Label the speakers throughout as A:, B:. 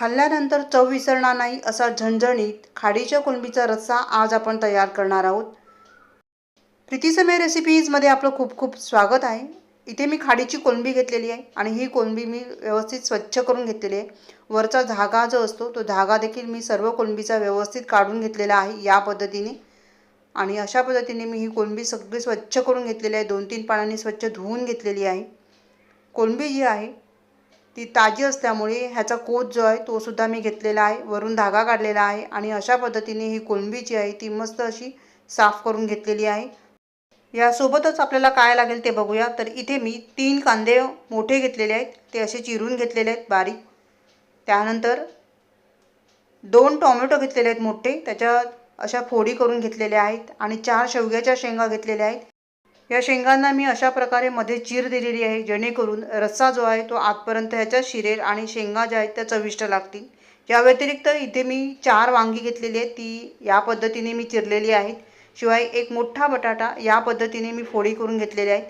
A: खाल्ल्यानंतर चव विसरणार नाही असा झणझणीत खाडीच्या कोलंबीचा रस्सा आज आपण तयार करणार आहोत. प्रीतीसमय रेसिपीजमध्ये आपलं खूप खूप स्वागत आहे. इथे मी खाडीची कोलंबी घेतलेली आहे आणि ही कोलंबी मी व्यवस्थित स्वच्छ करून घेतलेली आहे. वरचा धागा जो असतो तो धागा देखील मी सर्व कोलंबीचा व्यवस्थित काढून घेतलेला आहे या पद्धतीने. आणि अशा पद्धतीने मी ही कोलंबी सगळी स्वच्छ करून घेतलेली आहे. दोन तीन पाण्याने स्वच्छ धुवून घेतलेली आहे. कोलंबी जी आहे ती ताजी असल्यामुळे ह्याचा कोच जो आहे तो सुद्धा मी घेतलेला आहे. वरून धागा काढलेला आहे आणि अशा पद्धतीने ही कोलंबी जी आहे ती मस्त अशी साफ करून घेतलेली आहे. यासोबतच आपल्याला काय लागेल ते बघूया. तर इथे मी तीन कांदे मोठे घेतलेले आहेत. ते असे चिरून घेतलेले आहेत बारीक. त्यानंतर दोन टॉमॅटो घेतलेले आहेत मोठे. त्याच्या अशा फोडी करून घेतलेल्या आहेत आणि चार शेवग्याच्या शेंगा घेतलेल्या आहेत. या शेंगांना मी अशा प्रकारे मध्ये चीर दिलेली आहे जेणेकरून रस्सा जो आहे तो आतपर्यंत ह्याच्यात शिरेल आणि शेंगा ज्या आहेत त्या चविष्ट लागतील. या व्यतिरिक्त इथे मी चार वांगी घेतलेली आहेत ती या पद्धतीने मी चिरलेली आहेत. शिवाय एक मोठा बटाटा या पद्धतीने मी फोडी करून घेतलेले आहेत.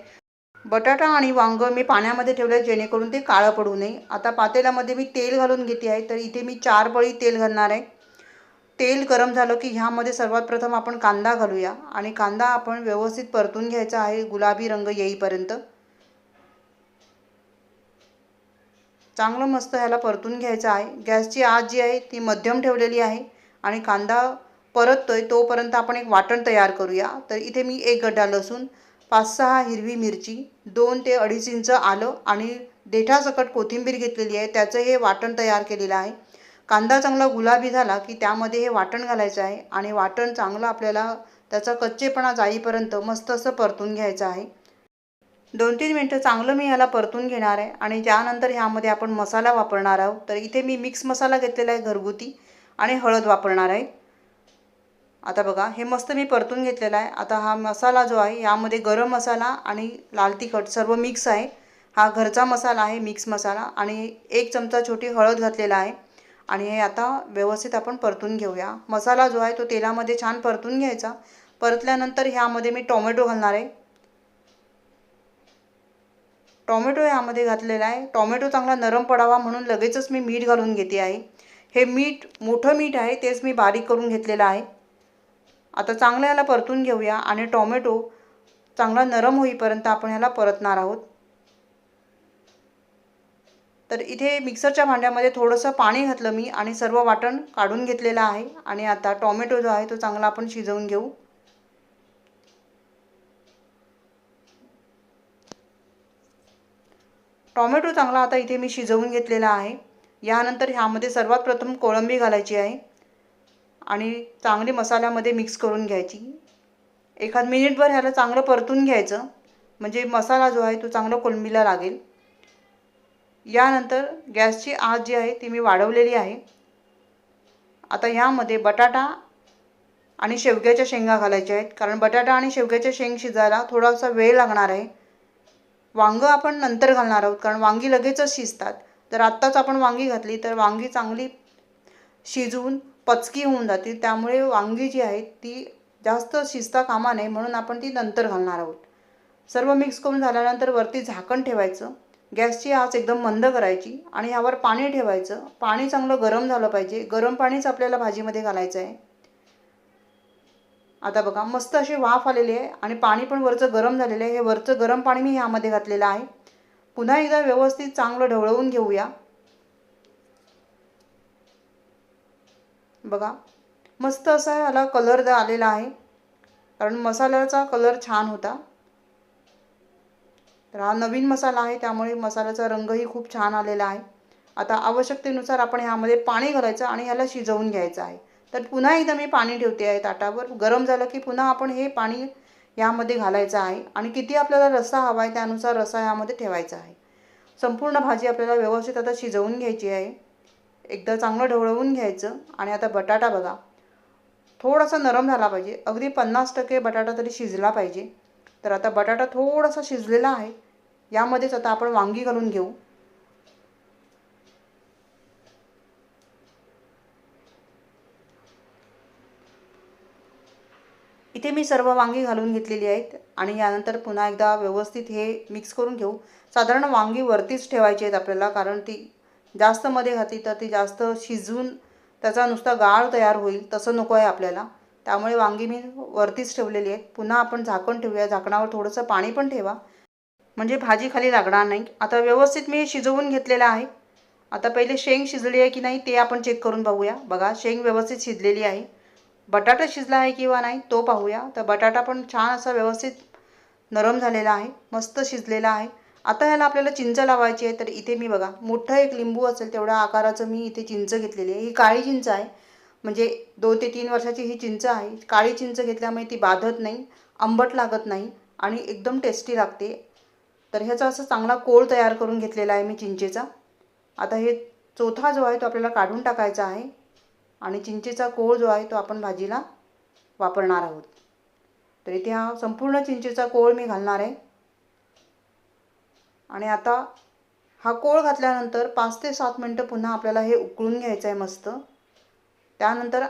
A: बटाटा आणि वांगं मी पाण्यामध्ये ठेवलं आहे जेणेकरून ते काळं पडू नये. आता पातेल्यामध्ये मी तेल घालून घेते आहे तर इथे मी चार बळी तेल घालणार आहे. तेल गरम झालं की ह्यामध्ये सर्वात प्रथम आपण कांदा घालूया. आणि कांदा आपण व्यवस्थित परतून घ्यायचा आहे. गुलाबी रंग येईपर्यंत. चांगलं मस्त ह्याला परतून घ्यायचं आहे. गॅसची आग जी आहे ती मध्यम ठेवलेली आहे. आणि कांदा परततोय तोपर्यंत आपण एक वाटण तयार करूया. तर इथे मी एक गड्डा लसूण पाच सहा हिरवी मिरची दोन ते अडीच इंच आलं आणि देठासकट कोथिंबीर घेतलेली आहे. त्याचं हे वाटण तयार केलेलं आहे. कांदा चांगला गुलाबी झाला की त्यामध्ये हे वाटण घालायचं आहे आणि वाटण चांगलं आपल्याला त्याचा कच्चेपणा जाईपर्यंत मस्त असं परतून घ्यायचं आहे. दोन तीन मिनटं चांगलं मी ह्याला परतून घेणार आहे आणि त्यानंतर ह्यामध्ये आपण मसाला वापरणार आहोत. तर इथे मी मिक्स मसाला घेतलेला आहे घरगुती आणि हळद वापरणार आहे. आता बघा हे मस्त मी परतून घेतलेला आहे. आता हा मसाला जो आहे यामध्ये गरम मसाला आणि लाल तिखट सर्व मिक्स आहे. हा घरचा मसाला आहे मिक्स मसाला. आणि एक चमचा छोटी हळद घातलेला आहे. आणि हे आता व्यवस्थित आपण परतून घेऊया. मसाला जो आहे तो तेलामध्ये छान परतून घ्यायचा. परतल्यानंतर ह्यामध्ये मी टोमॅटो घालणार आहे. टोमॅटो यामध्ये घातलेला आहे. टोमॅटो चांगला नरम पडावा म्हणून लगेचच मी मीठ घालून घेते आहे. हे मीठ मोठं मीठ आहे तेच मी बारीक करून घेतलेलं आहे. आता चांगलं याला परतून घेऊया आणि टोमॅटो चांगला नरम होईपर्यंत आपण ह्याला परतणार आहोत. तर इथे मिक्सरच्या भांड्यामध्ये थोडंसं पाणी घातलं मी आणि सर्व वाटण काढून घेतलेलं आहे. आणि आता टोमॅटो जो आहे तो चांगला आपण शिजवून घेऊ. टोमॅटो चांगला आता इथे मी शिजवून घेतलेला आहे. यानंतर ह्यामध्ये सर्वात प्रथम कोळंबी घालायची आहे. आणि चांगली मसाल्यामध्ये मिक्स करून घ्यायची. एखाद मिनिटभर ह्याला चांगलं परतून घ्यायचं. म्हणजे मसाला जो आहे तो चांगला कोळंबीला लागेल. यानंतर गॅसची आग जी आहे ती मी वाढवलेली आहे. आता ह्यामध्ये बटाटा आणि शेवग्याच्या शेंगा घालायच्या आहेत. कारण बटाटा आणि शेवग्याच्या शेंग शिजायला थोडासा वेळ लागणार आहे. वांगं आपण नंतर घालणार आहोत. कारण वांगी लगेचच शिजतात. जर आत्ताच आपण वांगी घातली तर वांगी चांगली शिजवून पचकी होऊन जातील. त्यामुळे वांगी जी आहेत ती जास्त शिजता कामा नये म्हणून आपण ती नंतर घालणार आहोत. सर्व मिक्स करून झाल्यानंतर वरती झाकण ठेवायचं. गॅसची आच एकदम मंद करायची आणि ह्यावर पाणी ठेवायचं. पाणी चांगलं गरम झालं पाहिजे. गरम पाणीच आपल्याला भाजीमध्ये घालायचं आहे. आता बघा मस्त अशी वाफ आलेली आहे आणि पाणी पण वरचं गरम झालेलं आहे. हे वरचं गरम पाणी मी ह्यामध्ये घातलेलं आहे. पुन्हा एकदा व्यवस्थित चांगलं ढवळवून घेऊया. बघा मस्त असा याला कलर आलेला आहे. कारण मसाल्याचा कलर छान होता. तर हा नवीन मसाला आहे त्यामुळे मसाल्याचा रंगही खूप छान आलेला आहे. आता आवश्यकतेनुसार आपण ह्यामध्ये पाणी घालायचं आणि ह्याला शिजवून घ्यायचं आहे. तर पुन्हा एकदा मी पाणी ठेवते आहे ताटावर. गरम झालं की पुन्हा आपण हे पाणी यामध्ये घालायचं आहे आणि किती आपल्याला रस्सा हवा आहे त्यानुसार रस्सा यामध्ये ठेवायचा आहे. संपूर्ण भाजी आपल्याला व्यवस्थित आता शिजवून घ्यायची आहे. एकदा चांगलं ढवळवून घ्यायचं आणि आता बटाटा बघा. थोडासा नरम झाला पाहिजे. अगदी पन्नास टक्के बटाटा तरी शिजला पाहिजे. तर आता बटाटा थोडासा शिजलेला आहे. यामध्येच आता आपण वांगी घालून घेऊ. इथे मी सर्व वांगी घालून घेतलेली आहेत आणि यानंतर पुन्हा एकदा व्यवस्थित हे मिक्स करून घेऊ. साधारण वांगी वरतीच ठेवायची आहेत आपल्याला कारण ती जास्त मध्ये घातली तर ती जास्त शिजून त्याचा नुसता गाळ तयार होईल तसं नको आहे आपल्याला. त्यामुळे वांगी मी वरतीच ठेवलेली आहेत. पुन्हा आपण झाकण ठेवूया. झाकणावर थोडंसं पाणी पण ठेवा. म्हणजे भाजी खाली लागणार नाही. आता व्यवस्थित मी शिजवून घेतलेलं आहे. आता पहिले शेंग शिजली आहे की नाही ते आपण चेक करून पाहूया बघा शेंग व्यवस्थित शिजलेली आहे. बटाटा शिजला आहे किंवा नाही तो पाहूया. तर बटाटा पण छान असा व्यवस्थित नरम झालेला आहे. मस्त शिजलेला आहे. आता ह्याला आपल्याला चिंच लावायची आहे. तर इथे मी बघा मोठं एक लिंबू असेल तेवढ्या आकाराचं मी इथे चिंच घेतलेली आहे. ही काळी चिंच आहे. म्हणजे दोन ते तीन वर्षाची ही चिंच आहे. काळी चिंच घेतल्यामुळे ती बाधत नाही आंबट लागत नाही आणि एकदम टेस्टी लागते. तर ह्याचा असा चांगला कोळ तयार करून घेतलेला आहे मी चिंचेचा. आता हे चौथा जो आहे तो आपल्याला काढून टाकायचा आहे आणि चिंचेचा कोळ जो आहे तो आपण भाजीला वापरणार आहोत. तर इथे हा संपूर्ण चिंचेचा कोळ मी घालणार आहे. आणि आता हा कोळ घातल्यानंतर पाच ते सात मिनटं पुन्हा आपल्याला हे उकळून घ्यायचं आहे मस्त. त्यानंतर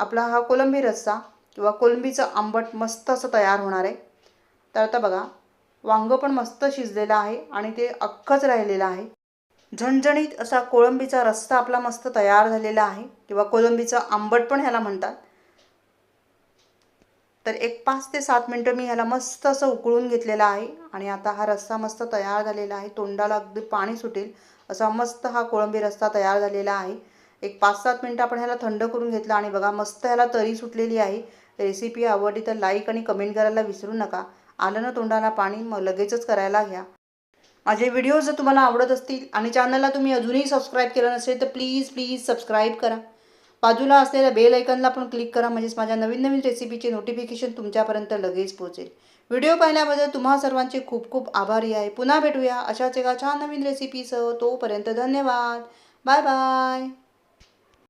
A: आपला हा कोलंबी रस्सा किंवा कोलंबीचं आंबट मस्त असं तयार होणार आहे. तर आता बघा वांगं पण मस्त शिजलेलं आहे आणि ते अख्खंच राहिलेलं आहे. झणझणीत असा कोळंबीचा रस्ता आपला मस्त तयार झालेला आहे किंवा कोळंबीचं आंबट पण ह्याला म्हणतात. तर एक पाच ते सात मिनटं मी ह्याला मस्त असं उकळून घेतलेलं आहे आणि आता हा रस्सा मस्त तयार झालेला आहे. तोंडाला अगदी पाणी सुटेल असा मस्त हा कोळंबी रस्ता तयार झालेला आहे. एक पाच सात मिनटं आपण ह्याला थंड करून घेतला आणि बघा मस्त ह्याला तरी सुटलेली आहे. रेसिपी आवडली तर लाईक आणि कमेंट करायला विसरू नका. आलं ना तोंडाला पाणी मग लगेचच करायला घ्या. माझे व्हिडिओ जर तुम्हाला आवडत असतील आणि चॅनलला तुम्ही अजूनही सबस्क्राईब केलं नसेल तर प्लीज प्लीज सबस्क्राईब करा. बाजूला असलेल्या बेल ऐकनला पण क्लिक करा म्हणजेच माझ्या नवीन नवीन रेसिपीचे नोटिफिकेशन तुमच्यापर्यंत लगेच पोहोचेल. व्हिडिओ पाहिल्याबद्दल तुम्हा सर्वांचे खूप खूप आभारी आहे. पुन्हा भेटूया अशाच एका छान नवीन रेसिपीसह तोपर्यंत धन्यवाद. Bye bye